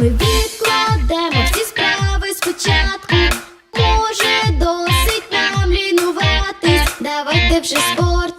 Ми відкладемо всі справи спочатку. Може, досить нам лінуватись. Давайте вже спорт.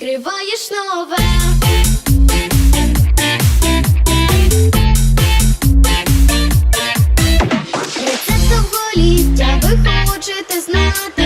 відкриваєш нове. Рецепт довголіття ви хочете знати.